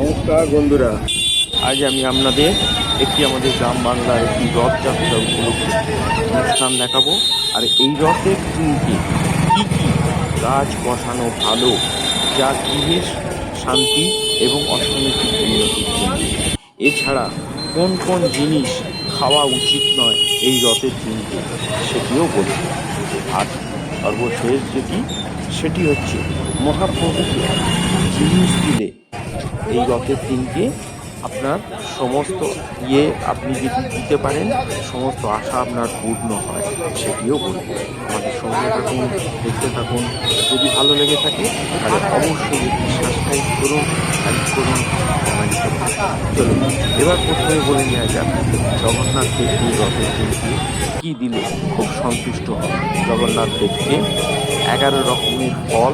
নমস্কার বন্ধুরা। আজ আমি আপনাদের একটি আমাদের গ্রাম বাংলার একটি রথযাত্রা উপলক্ষে অনুষ্ঠান দেখাবো। আর এই রথের দিনকে কী? কী গাছ বসানো ভালো, যা গৃহের শান্তি এবং অর্থনৈতিক উন্নতির জন্য এছাড়া কোন কোন জিনিস খাওয়া উচিত নয় এই রথের দিনকে সেটিও বলব। আর সর্বশেষ যেটি, সেটি হচ্ছে মহাপ্রভুকে জিনিস দিলে এই রথের দিনকে আপনার সমস্ত ইয়ে আপনি যদি দিতে পারেন, সমস্ত আশা আপনার পূর্ণ হয়, সেটিও বলব। আমাদের সঙ্গে থাকুন, দেখতে থাকুন, যদি ভালো লেগে থাকে, তাহলে অবশ্যই সাবস্ক্রাইব করুন লাইক করুন কমেন্ট করুন। চলুন, এবার প্রথমে বলে নেওয়া যাক জগন্নাথ দেবকে রথের দিনকে কী দিলে খুব সন্তুষ্ট হয় জগন্নাথ দেবকে এগারো রকমের ফল,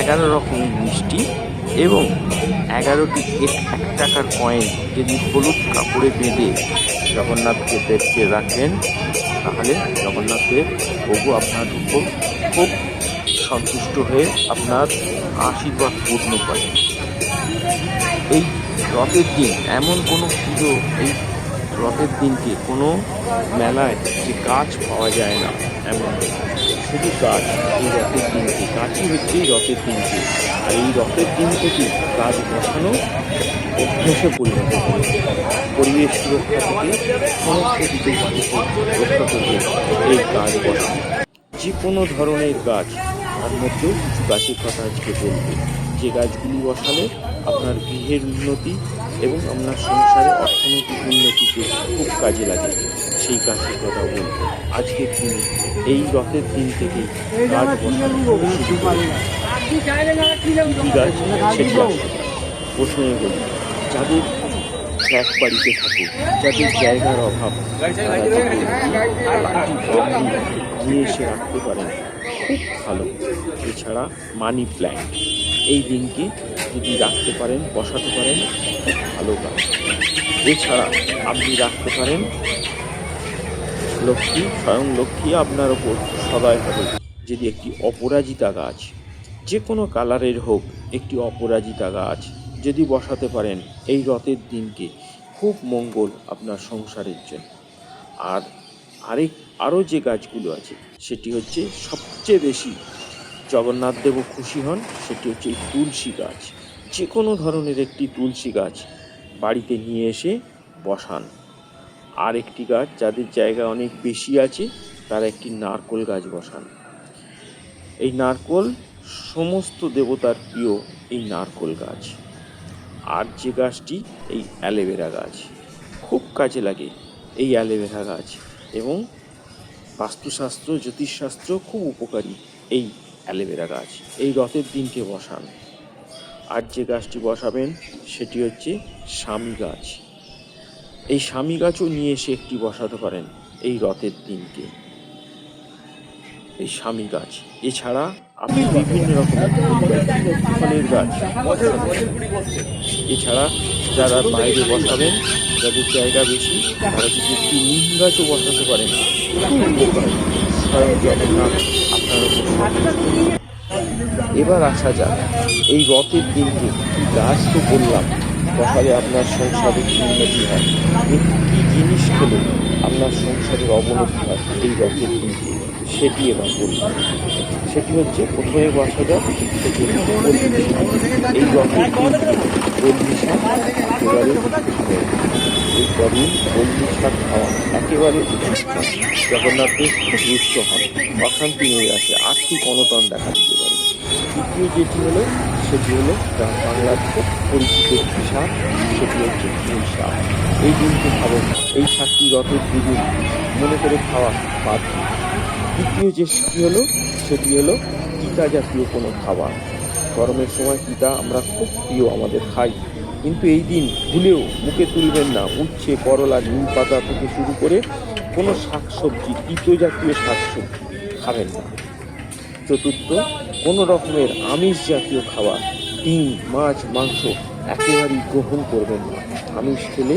এগারো রকমের মিষ্টি এবং এগারোটি এক এক টাকার কয়েন যদি হলুদ কাপড়ে বেঁধে জগন্নাথকে দেখতে রাখেন, তাহলে জগন্নাথের প্রভু আপনার উপর খুব সন্তুষ্ট হয়ে আপনার আশীর্বাদ পূর্ণ করেন এই রথের দিন এমন কোনো পুজো এই রথের দিনকে কোনো মেলায় যে গাছ পাওয়া যায় না, এমন শুধু গাছ, এই রথের দিনকে, গাছই হচ্ছে এই রথের দিনকে। আর এই রথের দিন থেকে গাছ বসানো অভ্যেসে পরিণত করে পরিবেশ সুরক্ষা থেকে সমস্ত রক্ষা করবে এই গাছ বসানো। যে কোনো ধরনের গাছ, তার মধ্যেও কিছু গাছের কথা আজকে বলবে। যে গাছগুলি বসালে আপনার গৃহের উন্নতি এবং আপনার সংসারে অর্থনৈতিক উন্নতিতে খুব কাজে লাগে। সেই গাছের কথা বলব। আজকের দিনে, এই রথের দিন থেকেই গাছ বসানো শুরু করে। কি গাছ সেটি আসবে বলি যাদের ফ্ল্যাট বাড়িতে থাকে, যাদের জায়গার অভাব নিয়ে এসে রাখতে পারেন খুব ভালো। এছাড়া মানি প্ল্যান্ট এই দিনকে যদি রাখতে পারেন, বসাতে পারেন, খুব ভালো কাজ। এছাড়া আপনি রাখতে পারেন, লক্ষ্মী, স্বয়ং লক্ষ্মী আপনার ওপর সদয় হবে। যদি একটি অপরাজিতা গাছ যে কোনো কালারের হোক, একটি অপরাজিতা গাছ যদি বসাতে পারেন, এই রথের দিনকে খুব মঙ্গল আপনার সংসারের জন্য। আর আরেক, আরও যে গাছগুলো আছে সেটি হচ্ছে সবচেয়ে বেশি জগন্নাথ দেবও খুশি হন, সেটি হচ্ছে তুলসী গাছ। যে কোনো ধরনের একটি তুলসী গাছ বাড়িতে নিয়ে এসে বসান। আর একটি গাছ যাদের জায়গা অনেক বেশি আছে, তারা একটি নারকোল গাছ বসান। এই নারকোল সমস্ত দেবতার প্রিয় এই নারকোল গাছ। আর যে গাছটি এই অ্যালোভেরা গাছ। খুব কাজে লাগে এই অ্যালোভেরা গাছ এবং বাস্তুশাস্ত্র, জ্যোতিষশাস্ত্র খুব উপকারী এই অ্যালোভেরা গাছ, এই রথের দিনকে বসান আর যে গাছটি বসাবেন, সেটি হচ্ছে স্বামী গাছ। এই স্বামী গাছও নিয়ে এসে একটি বসাতে পারেন এই রথের দিনকে। এই স্বামী গাছ। এছাড়া আপনি বিভিন্ন রকমের ফলের গাছ। এছাড়া যারা বাইরে বসাবেন, যাদের জায়গা বেশি, তারা যদি একটু নিম গাছও বসাতে পারেন জগন্নাথ আপনার এবার আসা যাক, এই রথের দিনকে গাছ তো বললাম, তাহলে আপনার সংসারে উন্নতি হয়? জিনিস খেলে আপনার সংসারের অবনতি হয় এই রথের দিনকে সেটি এবার বললাম সেটি হচ্ছে প্রথমে বসা হচ্ছে এই একেবারে। এই কদিন একেবারে উচিত নয়। জগন্নাথ রুষ্ট হন অশান্তি হয়ে আসে, আর্থিক অনটন দেখা দিতে পারে তৃতীয় যেটি হলো সেটি হলো বাংলার খুব পরিচিত একটি শাক সেটি হচ্ছে ফুল শাক এই দিনকে খাবেন এই শাকটি রথের দুদিন মনে করে খাওয়া বাধ্য দ্বিতীয় যে সেটি হলো সেটি হলো টিকা জাতীয় কোনো খাবার। গরমের সময় তিতা আমরা খুব প্রিয় আমাদের খাই। কিন্তু এই দিন ভুলেও মুখে তুলবেন না, উচ্ছে, করলা, নিম পাতা থেকে শুরু করে কোনো শাকসবজি, তিতো জাতীয় শাকসবজি খাবেন না। চতুর্থ, কোনো রকমের আমিষ জাতীয় খাবার, ডিম, মাছ, মাংস একেবারেই গ্রহণ করবেন না। আমিষ খেলে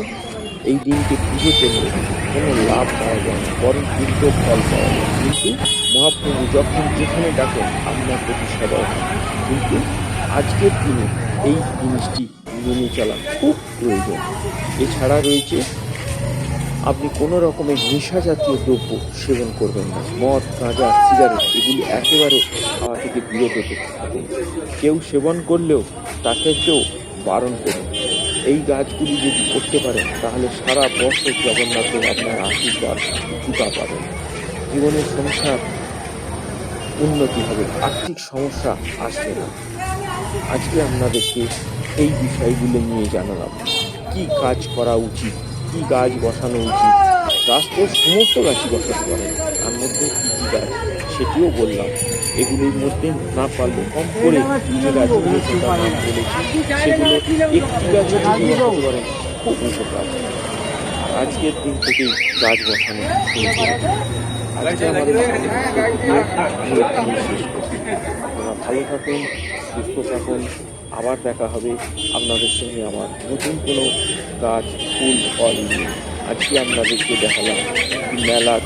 এই দিনকে পুজো করলে কোনো লাভ পাওয়া যায় না, বরং কিন্তু ফল পাওয়া যায়। কিন্তু মহাপ্রভু যখন যেখানে ডাকেন, আপনার প্রতি সদয় কিন্তু আজকের দিনে এই জিনিসটি মেনে চলা খুব প্রয়োজন। এছাড়া রয়েছে আপনি কোনো রকমের নেশা জাতীয় দ্রব্য সেবন করবেন না। মদ, গাঁজা, সিগারেট, এগুলি একেবারে খাওয়া থেকে বিরত থাকুন। কেউ সেবন করলেও তাকে কেউ বারণ করুন। এই গাছগুলি যদি করতে পারেন, তাহলে সারা বছর জগন্নাথের আপনার আশীর্বাদ কৃপা পাবেন। জীবনের সংসার উন্নতি হবে, আর্থিক সমস্যা আসবে না। আজকে আপনাদেরকে এই বিষয়গুলো নিয়ে জানালাম। কি কাজ করা উচিত? কি গাছ বসানো উচিত? গাছ তো সমস্ত গাছই বসাতে পারে। তার মধ্যে কি কি গাছ? সেটিও বললাম। এগুলির মধ্যে না পারলে কম করে যে গাছগুলো সেটা নাম বলেছি, সেগুলো একটি গাছও যদি বসাতে পারেন খুব উপকার। আজকের দিন থেকেই গাছ বসানো শুরু করছি। ভালো থাকুন, সুস্থ থাকুন। আবার দেখা হবে আপনাদের সঙ্গে আমার নতুন কোনো গাছ ফুল, ফল নিয়ে। আজকে আপনাদেরকে দেখালাম একটি মেলার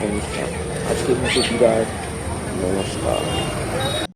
অনুষ্ঠান। আজকের মতো বিদায়। নমস্কার।